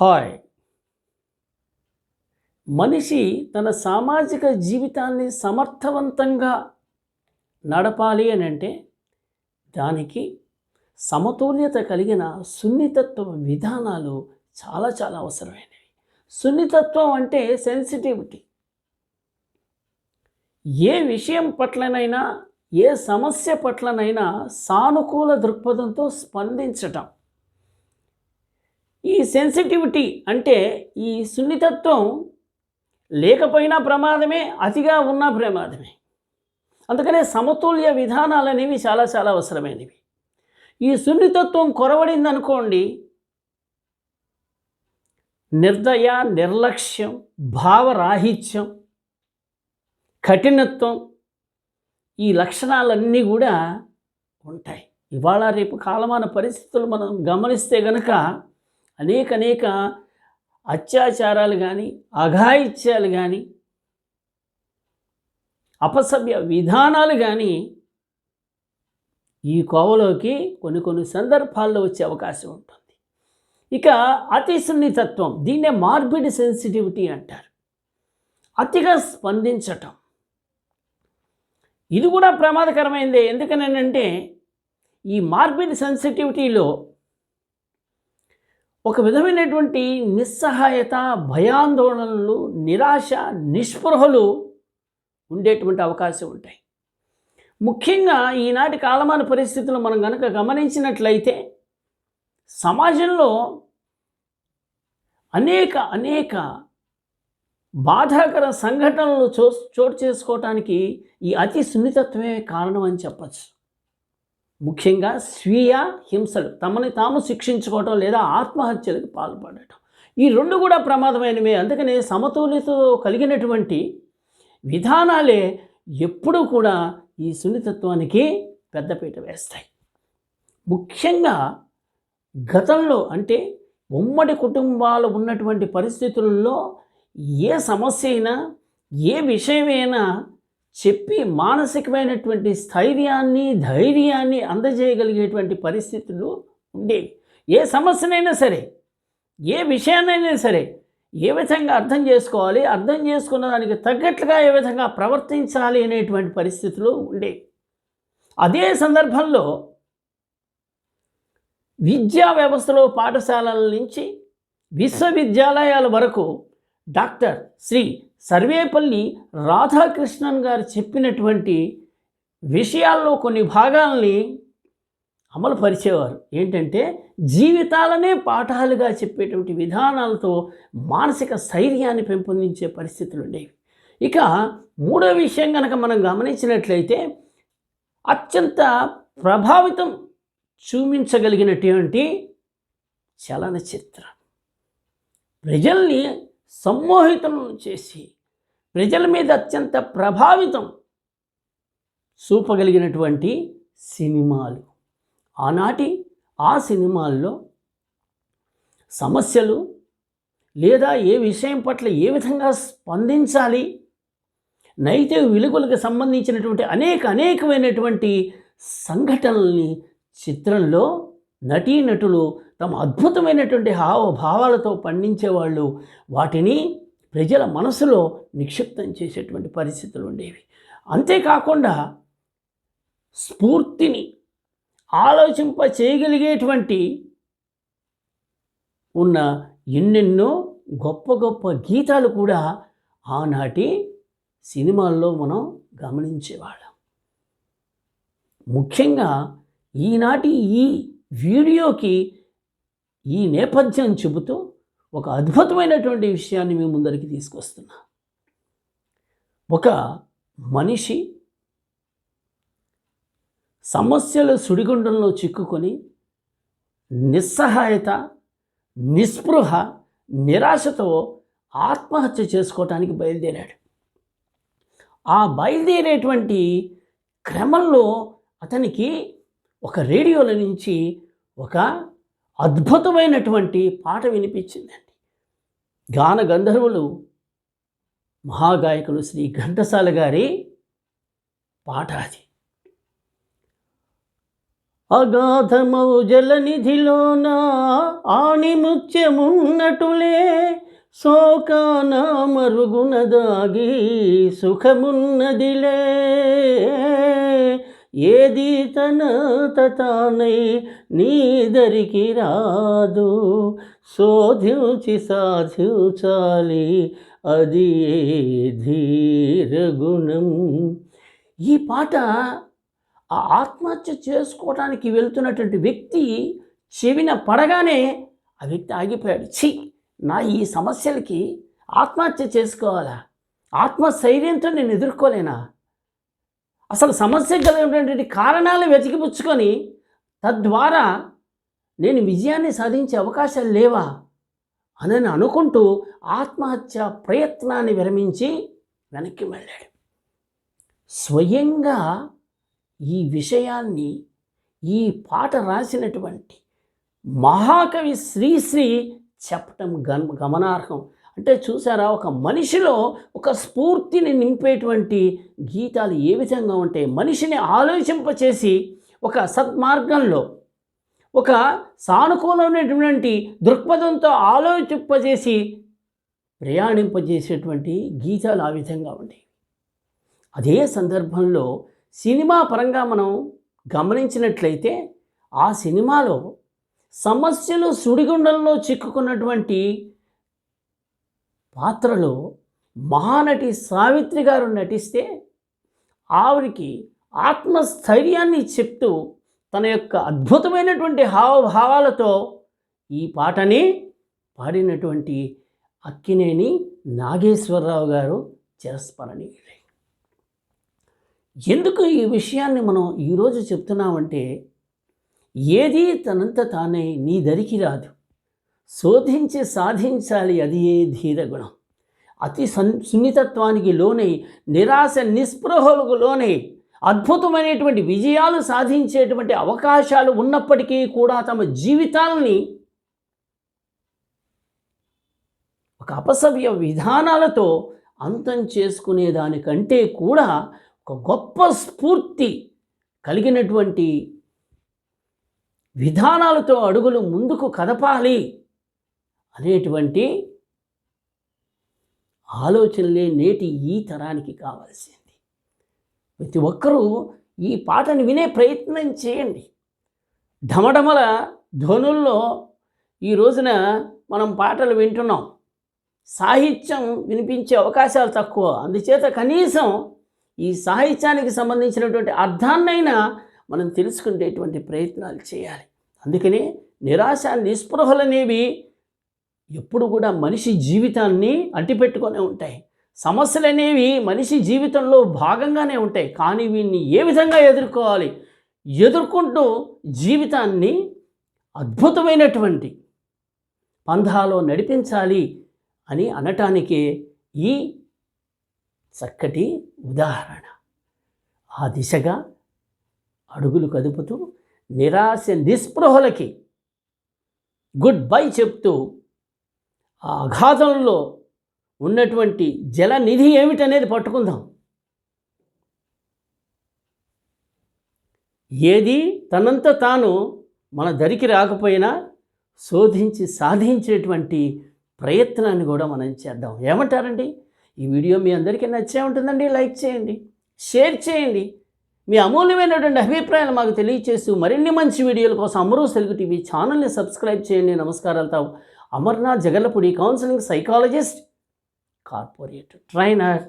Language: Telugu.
హాయ్. మనిషి తన సామాజిక జీవితాన్ని సమర్థవంతంగా నడపాలి అని అంటే దానికి సమతుల్యత కలిగిన సున్నితత్వ విధానాలు చాలా చాలా అవసరమైనవి. సున్నితత్వం అంటే సెన్సిటివిటీ. ఏ విషయం పట్లనైనా ఏ సమస్య పట్లనైనా సానుకూల దృక్పథంతో స్పందించటం. ఈ సెన్సిటివిటీ అంటే ఈ సున్నితత్వం లేకపోయినా ప్రమాదమే అతిగా ఉన్నా ప్రమాదమే. అందుకనే సమతుల్య విధానాలు అనేవి చాలా చాలా అవసరమైనవి. ఈ సున్నితత్వం కొరవడింది అనుకోండి నిర్దయ నిర్లక్ష్యం భావరాహిత్యం కఠినత్వం ఈ లక్షణాలన్నీ కూడా ఉంటాయి. ఇవాళ రేపు కాలమాన పరిస్థితులు మనం గమనిస్తే గనక అనేక అనేక అత్యాచారాలు కానీ అఘాయిత్యాలు కానీ అపసభ్య విధానాలు కానీ ఈ కోవలోకి కొన్ని కొన్ని సందర్భాల్లో వచ్చే అవకాశం ఉంటుంది. ఇక అతి సున్నితత్వం దీన్నే మార్బిడ్ సెన్సిటివిటీ అంటారు. అతిగా స్పందించటం. ఇది కూడా ప్రమాదకరమైందే. ఎందుకనంటే ఈ మార్బిడ్ సెన్సిటివిటీలో ఒక విధమైనటువంటి నిస్సహాయత భయాందోళనలు నిరాశ నిస్పృహలు ఉండేటువంటి అవకాశం ఉంటాయి. ముఖ్యంగా ఈనాటి కాలమాన పరిస్థితులు మనం కనుక గమనించినట్లయితే సమాజంలో అనేక అనేక బాధాకర సంఘటనలు చో చోటు చేసుకోవటానికి ఈ అతి సున్నితత్వమే కారణం అని చెప్పచ్చు. ముఖ్యంగా స్వీయ హింసలు తమని తాము శిక్షించుకోవటం లేదా ఆత్మహత్యలకు పాల్పడటం. ఈ రెండు కూడా ప్రమాదమైనవే. అందుకనే సమతుల్యత కలిగినటువంటి విధానాలే ఎప్పుడూ కూడా ఈ సున్నితత్వానికి పెద్దపీట వేస్తాయి. ముఖ్యంగా గతంలో అంటే ఉమ్మడి కుటుంబాలు ఉన్నటువంటి పరిస్థితుల్లో ఏ సమస్య అయినా ఏ విషయమైనా చెప్పి మానసికమైనటువంటి స్థైర్యాన్ని ధైర్యాన్ని అందజేయగలిగేటువంటి పరిస్థితులు ఉండేవి. ఏ సమస్యనైనా సరే ఏ విషయాన్నైనా సరే ఏ విధంగా అర్థం చేసుకోవాలి అర్థం చేసుకున్న దానికి తగ్గట్లుగా ఏ విధంగా ప్రవర్తించాలి అనేటువంటి పరిస్థితులు ఉండేవి. అదే సందర్భంలో విద్యా వ్యవస్థలో పాఠశాలల నుంచి విశ్వవిద్యాలయాల వరకు డాక్టర్ శ్రీ సర్వేపల్లి రాధాకృష్ణన్ గారు చెప్పినటువంటి విషయాల్లో కొన్ని భాగాల్ని అమలు పరిచేవారు. ఏంటంటే జీవితాలనే పాఠాలుగా చెప్పేటువంటి విధానాలతో మానసిక స్థైర్యాన్ని పెంపొందించే పరిస్థితులు ఉండేవి. ఇక మూడో విషయం కనుక మనం గమనించినట్లయితే అత్యంత ప్రభావితం చూపించగలిగినటువంటి చలనచిత్రం. ప్రజల్ని సమ్మోహితం చేసి ప్రజల మీద అత్యంత ప్రభావితం చూపగలిగినటువంటి సినిమాలు. ఆనాటి ఆ సినిమాల్లో సమస్యలు లేదా ఏ విషయం పట్ల ఏ విధంగా స్పందించాలి నైతిక విలువలకు సంబంధించినటువంటి అనేక అనేకమైనటువంటి సంఘటనల్ని చిత్రంలో నటీనటులు తమ అద్భుతమైనటువంటి హావభావాలతో పండించేవాళ్ళు వాటిని ప్రజల మనసులో నిక్షిప్తం చేసేటువంటి పరిస్థితులు ఉండేవి. అంతేకాకుండా స్ఫూర్తిని ఆలోచింప చేయగలిగేటువంటి ఉన్న ఎన్నెన్నో గొప్ప గొప్ప గీతాలు కూడా ఆనాటి సినిమాల్లో మనం గమనించేవాళ్ళం. ముఖ్యంగా ఈనాటి ఈ వీడియోకి ఈ నేపథ్యం చెబుతూ ఒక అద్భుతమైనటువంటి విషయాన్ని మీ ముందరికి తీసుకొస్తున్నా. ఒక మనిషి సమస్యల సుడిగుండంలో చిక్కుకొని నిస్సహాయత నిస్పృహ నిరాశతో ఆత్మహత్య చేసుకోవటానికి బయలుదేరాడు. ఆ బయలుదేరేటువంటి క్రమంలో అతనికి ఒక రేడియోల నుంచి ఒక అద్భుతమైనటువంటి పాట వినిపించిందండి. గాన గంధర్వులు మహాగాయకులు శ్రీ ఘంటసాల గారి పాట అది. అగాధమౌ జలనిధిలోన ఆణిముత్యమున్నటులే శోకాన మరుగున దాగి సుఖమున్నదిలే. ఏది తన తానై నీదరికి రాదు. శోధించి సాధించాలి అది ధీరగుణం ఈ పాట ఆత్మహత్య చేసుకోవడానికి వెళ్తున్నటువంటి వ్యక్తి చెవిన పడగానే ఆ వ్యక్తి ఆగిపోయాడు. ఛీ నా ఈ సమస్యలకి ఆత్మహత్య చేసుకోవాలా? ఆత్మస్థైర్యంతో నేను ఎదుర్కోలేనా? అసలు సమస్య కలిగినటువంటి కారణాలు వెతికిపుచ్చుకొని తద్వారా నేను విజయాన్ని సాధించే అవకాశాలు లేవా అని అనుకుంటూ ఆత్మహత్య ప్రయత్నాన్ని విరమించి వెనక్కి వెళ్ళాడు స్వయంగా ఈ విషయాన్ని ఈ పాట రాసినటువంటి మహాకవి శ్రీశ్రీ చెప్పటం గమ గమనార్హం. అంటే చూసారా ఒక మనిషిలో ఒక స్ఫూర్తిని నింపేటువంటి గీతాలు ఏ విధంగా ఉంటాయి మనిషిని ఆలోచింపచేసి ఒక సద్మార్గంలో ఒక సానుకూలమైనటువంటి దృక్పథంతో ఆలోచింపజేసి ప్రయాణింపజేసేటువంటి గీతాలు ఆ విధంగా ఉంటాయి అదే సందర్భంలో సినిమా పరంగా మనం గమనించినట్లయితే ఆ సినిమాలో సమస్యలు సుడిగుండంలో చిక్కుకున్నటువంటి పాత్రలో మహానటి సావిత్రి గారు నటిస్తే ఆవిడికి ఆత్మస్థైర్యాన్ని చెప్తూ తన యొక్క అద్భుతమైనటువంటి హావభావాలతో ఈ పాటని పాడినటువంటి అక్కినేని నాగేశ్వరరావు గారు చిరస్మరణీయులే. ఎందుకు ఈ విషయాన్ని మనం ఈరోజు చెప్తున్నామంటే ఏది తనంత తానే నీ దరికి రాదు. శోధించి సాధించాలి అది ఏ ధీరగుణం అతి సన్ సున్నితత్వానికి లోనై నిరాశ నిస్పృహలకు లోనై అద్భుతమైనటువంటి విజయాలు సాధించేటువంటి అవకాశాలు ఉన్నప్పటికీ కూడా తమ జీవితాలని ఒక అపసవ్య విధానాలతో అంతం చేసుకునే దానికంటే కూడా ఒక గొప్ప స్ఫూర్తి కలిగినటువంటి విధానాలతో అడుగులు ముందుకు కదపాలి. అనేటువంటి ఆలోచనలే నేటి ఈ తరానికి కావాల్సింది. ప్రతి ఒక్కరూ ఈ పాటను వినే ప్రయత్నం చేయండి. ఢమఢమల ధ్వనుల్లో ఈ రోజున మనం పాటలు వింటున్నాం. సాహిత్యం వినిపించే అవకాశాలు తక్కువ. అందుచేత కనీసం ఈ సాహిత్యానికి సంబంధించినటువంటి అర్థాన్నైనా మనం తెలుసుకునేటువంటి ప్రయత్నాలు చేయాలి. అందుకని నిరాశ నిస్పృహలనేవి ఎప్పుడు కూడా మనిషి జీవితాన్ని అంటిపెట్టుకొనే ఉంటాయి. సమస్యలు అనేవి మనిషి జీవితంలో భాగంగానే ఉంటాయి. కానీ వీన్ని ఏ విధంగా ఎదుర్కోవాలి? ఎదుర్కొంటూ జీవితాన్ని అద్భుతమైనటువంటి పంధాలో నడిపించాలి అని అనటానికే ఈ చక్కటి ఉదాహరణ. ఆ దిశగా అడుగులు కదుపుతూ నిరాశ నిస్పృహలకి గుడ్ బై చెప్తూ ఆ అఘాతంలో ఉన్నటువంటి జలనిధి ఏమిటనేది పట్టుకుందాం. ఏది? తనంత తాను మన దరికి రాకపోయినా శోధించి సాధించేటువంటి ప్రయత్నాన్ని కూడా మనం చేద్దాం. ఏమంటారండి? ఈ వీడియో మీ అందరికీ నచ్చే ఉంటుందండి లైక్ చేయండి షేర్ చేయండి. మీ అమూల్యమైనటువంటి అభిప్రాయాలు మాకు తెలియచేస్తూ మరిన్ని మంచి వీడియోల కోసం అమరు తెలుగు టీవీ ఛానల్ని సబ్స్క్రైబ్ చేయండి. నమస్కారాలతో Amarnath Jagallapudi counselling psychologist corporate trainer.